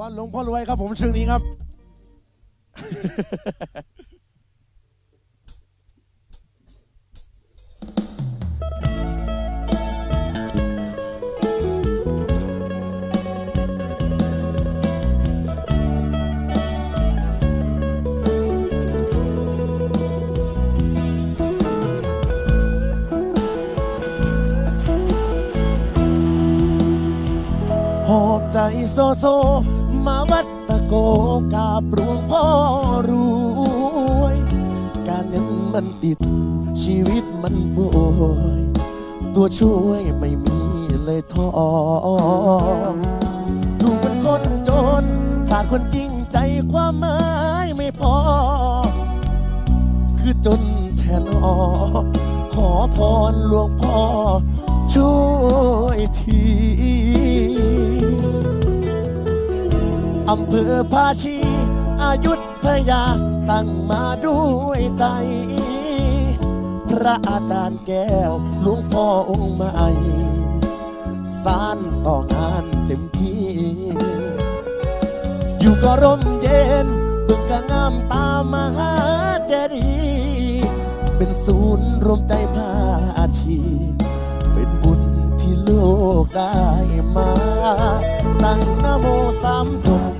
วอนหลวงพ่อรวยครับผมชื่อนี้ครับ หอบใจโซโซ มาวัดตะโกกาบหลวงพ่อรวย การเงินมันติดชีวิตมันป่วยตัวช่วยไม่มีเลยท้อดูเป็นคนจนขาดคนจริงใจความหมายไม่พอ คือจนแทนอขอพรหลวงพ่อช่วยที อำเภอภาชี อายุทยาตั้งมาด้วยใจ พระอาจารย์แก้วหลวงพ่อองค์ใหม่สารต่องานเต็มที่ อยู่ก็ร่มเย็นตึกก็งามตามมหาเจดีย์เป็นศูนย์รวมใจภาชี เป็นบุญที่โลกได้มาตั้งนโมสามจบ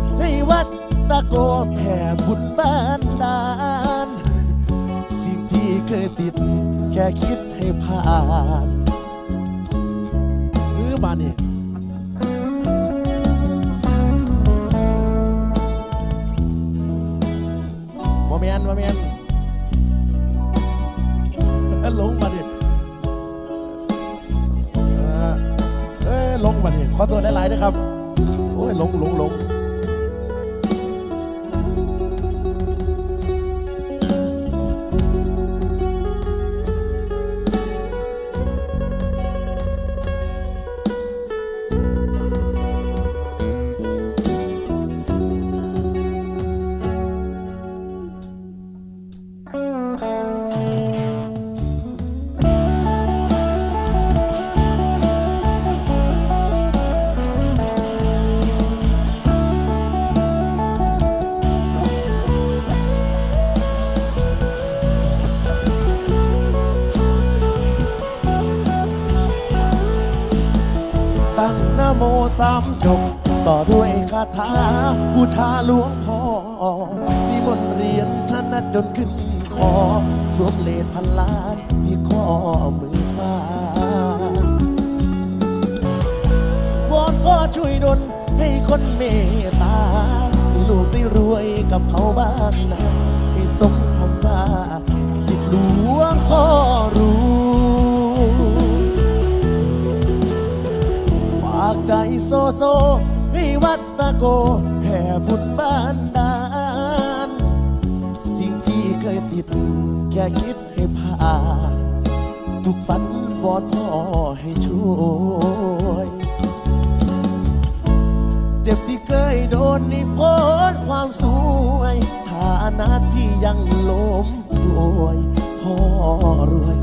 ตะโกแผ่บุญบ้านดาน สิ่งที่เคยติด แค่คิดให้ผ่านมือมานี่บ่แมนบ่แมนลงมาดิเออเอ้ยลงมาดิขอตัวได้หลายๆนะครับ โอ้ยลงลงลง โมสามจบ ต่อด้วยคาถาบูชาหลวงพ่อนิมนต์เรียนชนะจนขึ้นคอสวมเลดพันล้านที่ข้อมือขวาวอนพ่อช่วยดลให้คนเมตตาให้ลูกได้รวยกับเขาบ้างนะ ให้สม โซโซให้วัดตะโกแผ่บุญบ้านดาน สิ่งที่เคยติด แค่คิดให้ผ่านทุกฝันวอนพ่อให้ช่วย เจ็บที่เคยโดนนี่พ้นความสวยฐานะที่ยังล้มป่วยพ่อรวย